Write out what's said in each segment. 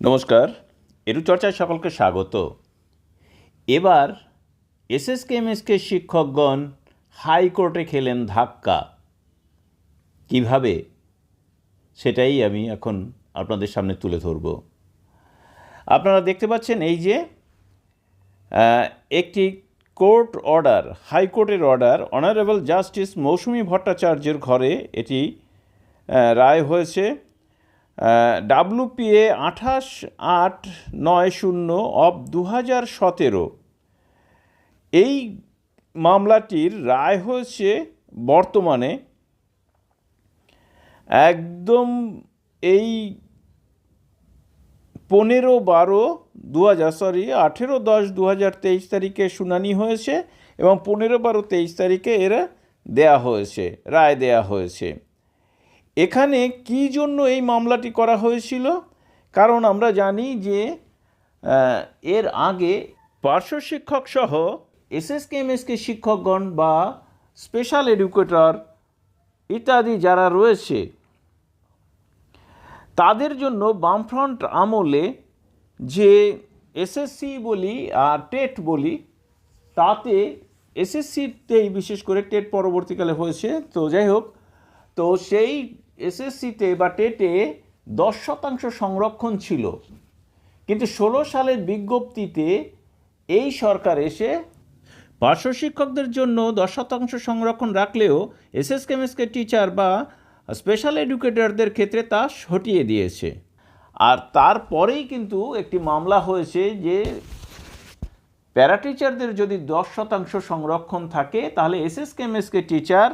নমস্কার এরু চর্চায় সকলকে স্বাগত। এবার এসএসকে এমএসকে শিক্ষকগণ হাইকোর্টে খেলেন ধাক্কা। কীভাবে? সেটাই আমি এখন আপনাদের সামনে তুলে ধরব। আপনারা দেখতে পাচ্ছেন এই যে একটি কোর্ট অর্ডার, হাইকোর্টের অর্ডার, অনারেবল জাস্টিস মৌসুমী ভট্টাচার্যের ঘরে এটি রায় হয়েছে। ডাব্লুপিএ আঠাশ আট নয় শূন্য অব দু হাজার সতেরো। এই মামলাটির রায় হয়েছে বর্তমানে একদম এই পনেরো বারো দু হাজার সরি, আঠেরো দশ দু হাজার তেইশ তারিখে শুনানি হয়েছে এবং পনেরো বারো তেইশ তারিখে এরা দেয়া হয়েছে, রায় দেয়া হয়েছে। এখানে কী জন্য এই মামলাটি করা হয়েছিল? কারণ আমরা জানি যে এর আগে পার্শ্ব শিক্ষক সহ এসএসকে, এমএসকে শিক্ষকগণ বা স্পেশাল এডুকেটর ইত্যাদি যারা রয়েছে, তাদের জন্য বামফ্রন্ট আমলে যে এসএসসি বলি আর টেট বলি, তাতে এসএসসিতেই বিশেষ করে টেট পরবর্তীকালে হয়েছে। তো যাই হোক, তো সেই এসএসসিতে বা টেটে দশ শতাংশ সংরক্ষণ ছিল। কিন্তু ষোলো সালের বিজ্ঞপ্তিতে এই সরকার এসে পার্শ্ব শিক্ষকদের জন্য দশ শতাংশ সংরক্ষণ রাখলেও এসএস কেমিস্টকে টিচার বা স্পেশাল এডুকেটরদের ক্ষেত্রে তা হটিয়ে দিয়েছে। আর তারপরেই কিন্তু একটি মামলা হয়েছে যে প্যারা টিচারদের যদি দশ শতাংশ সংরক্ষণ থাকে, তাহলে এসএস কেমিস্টকে টিচার,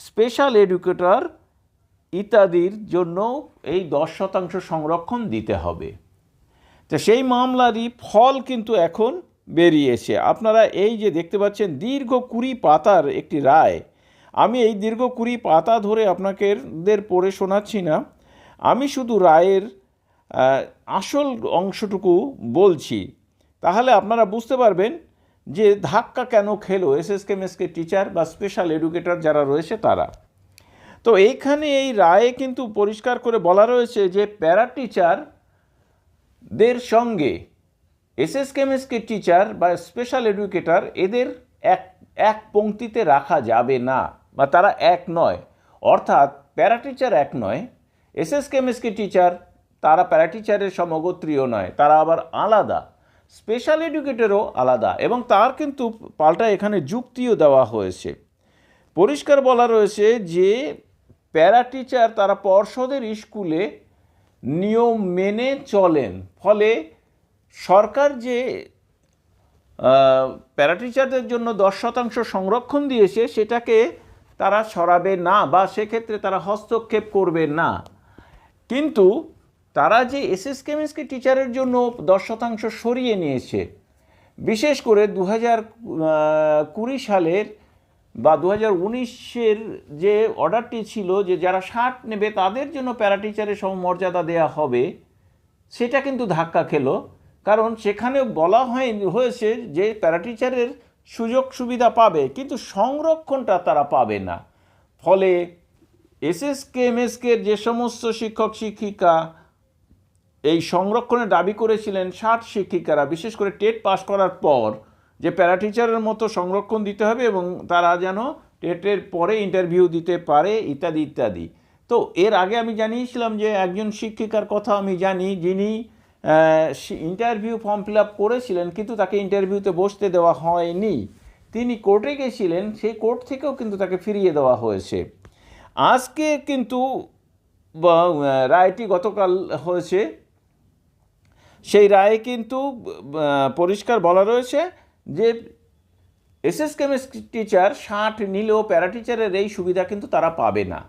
স্পেশাল এডুকেটর ইত্যাদির জন্য এই দশ শতাংশ সংরক্ষণ দিতে হবে। তো সেই মামলারই ফল কিন্তু এখন বেরিয়েছে আপনারা এই যে দেখতে পাচ্ছেন দীর্ঘ কুড়ি পাতার একটি রায়। আমি এই দীর্ঘ কুড়ি পাতা ধরে আপনাকে দের পড়ে শোনাচ্ছি না। আমি শুধু রায়ের আসল অংশটুকু বলছি। তাহলে আপনারা বুঝতে পারবেন যে ধাক্কা কেন খেলো এসএস কেমএসকে টিচার বা স্পেশাল এডুকেটর যারা রয়েছে তারা। তো এইখানে এই রায়ে কিন্তু পরিষ্কার করে বলা রয়েছে যে প্যারা টিচার দের সঙ্গে এসএস কেমিস্ট্রি টিচার বা স্পেশাল এডুকেটর এদের এক এক পংক্তিতে রাখা যাবে না বা তারা এক নয়। অর্থাৎ প্যারা টিচার এক নয়, এসএস কেমিস্ট্রি টিচার তারা প্যারা টিচারের সমগোত্রীয় নয়, তারা আবার আলাদা। স্পেশাল এডুকেটরও আলাদা এবং তার কিন্তু পাল্টা এখানে যুক্তিও দেওয়া হয়েছে। পরিষ্কার বলা রয়েছে যে প্যারা টিচার তারা পর্ষদের স্কুলে নিয়ম মেনে চলেন। ফলে সরকার যে প্যারা টিচারদের জন্য দশ শতাংশ সংরক্ষণ দিয়েছে, সেটাকে তারা সরাবে না বা সেক্ষেত্রে তারা হস্তক্ষেপ করবে না। কিন্তু তারা যে এসএস কেমিস্ট্রি টিচারের জন্য দশ শতাংশ সরিয়ে নিয়েছে, বিশেষ করে দু হাজার কুড়ি সালের বা দু হাজার যে অর্ডারটি ছিল যে যারা ষাট নেবে তাদের জন্য প্যারাটিচারের সমমর্যাদা দেওয়া হবে, সেটা কিন্তু ধাক্কা খেলো। কারণ সেখানে বলা হয়, হয়েছে যে প্যারাটিচারের সুযোগ সুবিধা পাবে, কিন্তু সংরক্ষণটা তারা পাবে না। ফলে এসএসকে, এমএসকে যে সমস্ত শিক্ষক, শিক্ষিকা এই সংরক্ষণের দাবি করেছিলেন ষাট শিক্ষিকারা, বিশেষ করে টেট পাস করার পর যে প্যারা টিচারের মতো সংরক্ষণ দিতে হবে এবং তারা যেন টেটের পরে ইন্টারভিউ দিতে পারে, ইত্যাদি ইত্যাদি। তো এর আগে আমি জানিয়েছিলাম যে একজন শিক্ষিকার কথা আমি জানি যিনি ইন্টারভিউ ফর্ম ফিল আপ করেছিলেন কিন্তু তাকে ইন্টারভিউতে বসতে দেওয়া হয়নি। তিনি কোর্টে গেছিলেন, সেই কোর্ট থেকেও কিন্তু তাকে ফিরিয়ে দেওয়া হয়েছে। আজকে কিন্তু রায়টি গতকাল হয়েছে। সেই রায়ে কিন্তু পরিষ্কার বলা রয়েছে যে এসএস কেমিস্ট্রি টিচার ষাট নিলেও প্যারা টিচারের এই সুবিধা কিন্তু তারা পাবে না।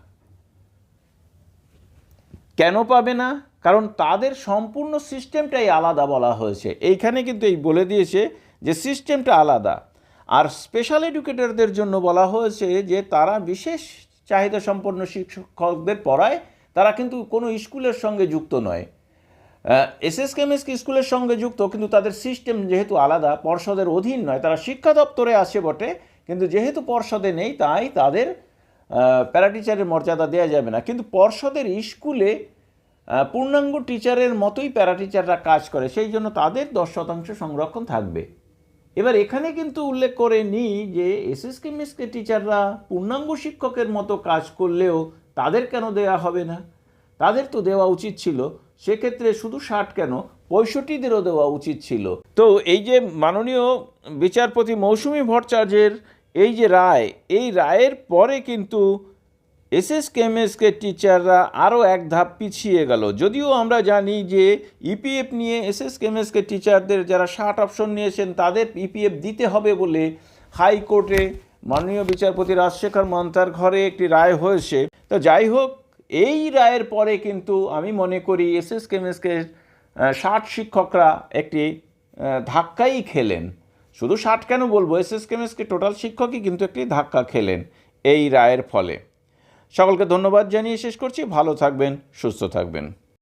কেন পাবে না? কারণ তাদের সম্পূর্ণ সিস্টেমটাই আলাদা বলা হয়েছে। এইখানে কিন্তু এই বলে দিয়েছে যে সিস্টেমটা আলাদা। আর স্পেশাল এডুকেটরদের জন্য বলা হয়েছে যে তারা বিশেষ চাহিদা সম্পন্ন শিক্ষকদের পড়ায় তারা কিন্তু কোনো স্কুলের সঙ্গে যুক্ত নয়। এসএস কেমিস্ট্রি স্কুলের সঙ্গে যুক্ত, কিন্তু তাদের সিস্টেম যেহেতু আলাদা, পর্ষদের অধীন নয়, তারা শিক্ষা দপ্তরে আসে বটে, কিন্তু যেহেতু পর্ষদে নেই, তাই তাদের প্যারাটিচারের মর্যাদা দেওয়া যাবে না। কিন্তু পর্ষদের স্কুলে পূর্ণাঙ্গ টিচারের মতোই প্যারা টিচাররা কাজ করে, সেই জন্য তাদের দশ শতাংশ সংরক্ষণ থাকবে। এবার এখানে কিন্তু উল্লেখ করে নিই যে, এসএস কেমিস্ট্রি টিচাররা পূর্ণাঙ্গ শিক্ষকের মতো কাজ করলেও তাদের কেন দেওয়া হবে না? তাদের তো দেওয়া উচিত ছিল। সেক্ষেত্রে শুধু ষাট কেন? পঁয়ষট্টিদেরও দেওয়া উচিত ছিল। তো এই যে মাননীয় বিচারপতি মৌসুমী ভট্টাচার্যের এই যে রায়, এই রায়ের পরে কিন্তু এসএস কেমএসকে টিচাররা আরও এক ধাপ পিছিয়ে গেল। যদিও আমরা জানি যে ইপিএফ নিয়ে এসএস কেমএসকে টিচারদের যারা ষাট অপশন নিয়েছেন, তাদের ইপিএফ দিতে হবে বলে হাইকোর্টে মাননীয় বিচারপতি রাজশেখর মন্তার ঘরে একটি রায় হয়েছে। তো যাই হোক এই রায়ের পরে কিন্তু আমি মনে করি এসএস কেমএসকে ষাট শিক্ষকরা একটি ধাক্কাই খেলেন। শুধু ষাট কেন বলব? এস এসএস কেমএসকে টোটাল শিক্ষকই কিন্তু একটি ধাক্কা খেলেন এই রায়ের ফলে। সকলকে ধন্যবাদ জানিয়ে শেষ করছি। ভালো থাকবেন, সুস্থ থাকবেন।